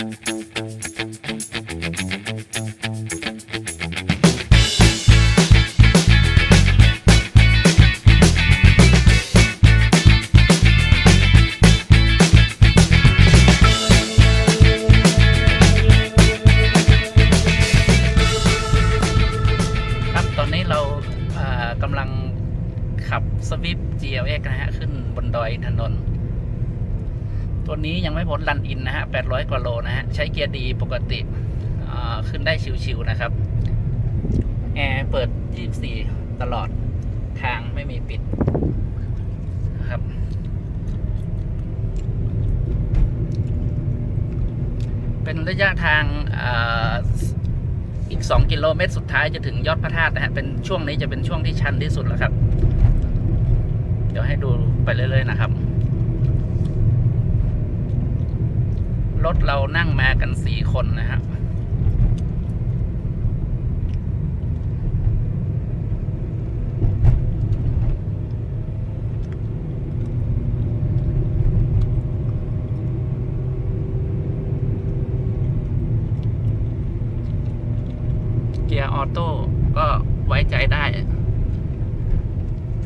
ครับตอนนี้เราอ่ากำลังขับสวิฟ GLX นะฮะ ขึ้นบนดอยอินนนท์ ตัวนี้ยังไม่พ้นลันอินนะฮะ 800 กว่าโลนะฮะ ใช้เกียร์ดีปกติขึ้นได้ชิวๆนะครับ แอร์เปิด 24 ตลอดทางไม่มีปิดครับ เป็นระยะทางอีก 2 กิโลเมตรสุดท้ายจะถึงยอดพระธาตุนะฮะ เป็นช่วงนี้จะเป็นช่วงที่ชันที่สุดแล้วครับ เดี๋ยวให้ดูไปเรื่อยๆนะครับ รถเรา นั่งมากัน4คนนะฮะเกียร์ออโต้ก็ไว้ใจได้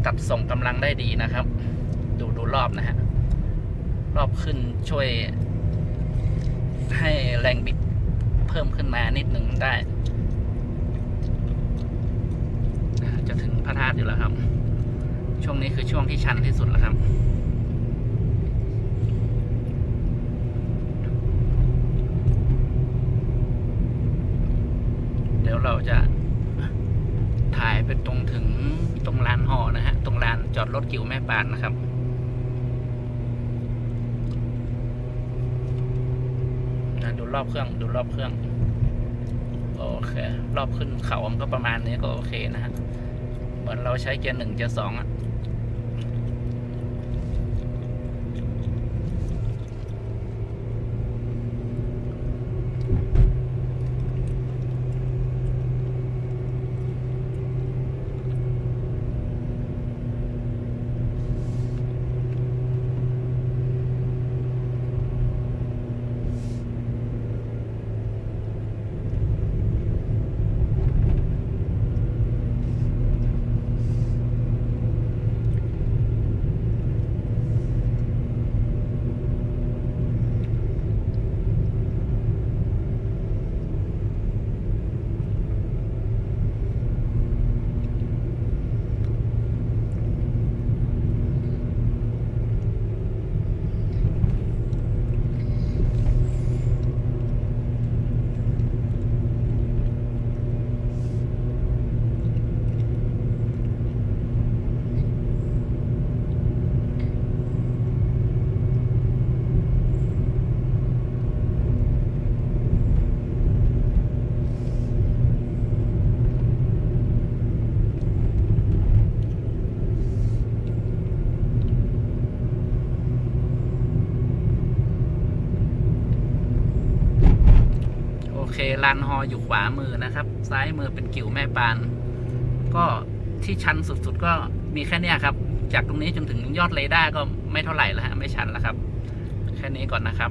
ตัดส่งกำลังได้ดีนะครับ ดูดูรอบนะฮะ รอบขึ้นช่วย ให้แรงบิดเพิ่มขึ้นมานิดหนึ่งได้ จะถึงพระธาตุอยู่แล้วครับ ช่วงนี้คือช่วงที่ชันที่สุดแล้วครับเดี๋ยวเราจะถ่ายไปตรงถึงตรงลานหอนะฮะ ตรงลานจอดรถกิวแม่ปานนะครับ นะดูรอบเครื่องดูรอบเครื่องโอเครอบขึ้นเขามันก็ประมาณนี้ก็โอเคนะฮะเหมือนเราใช้เกียร์หนึ่งเกียร์สองอะ เคลานฮออยู่ขวามือนะครับ ซ้ายมือเป็นกิ่วแม่ปาน ก็ที่ชันสุดๆก็มีแค่เนี้ยครับ จากตรงนี้จนถึงยอดเรดาร์ก็ไม่เท่าไหร่แล้วฮะไม่ชันแล้วครับ แค่นี้ก่อนนะครับ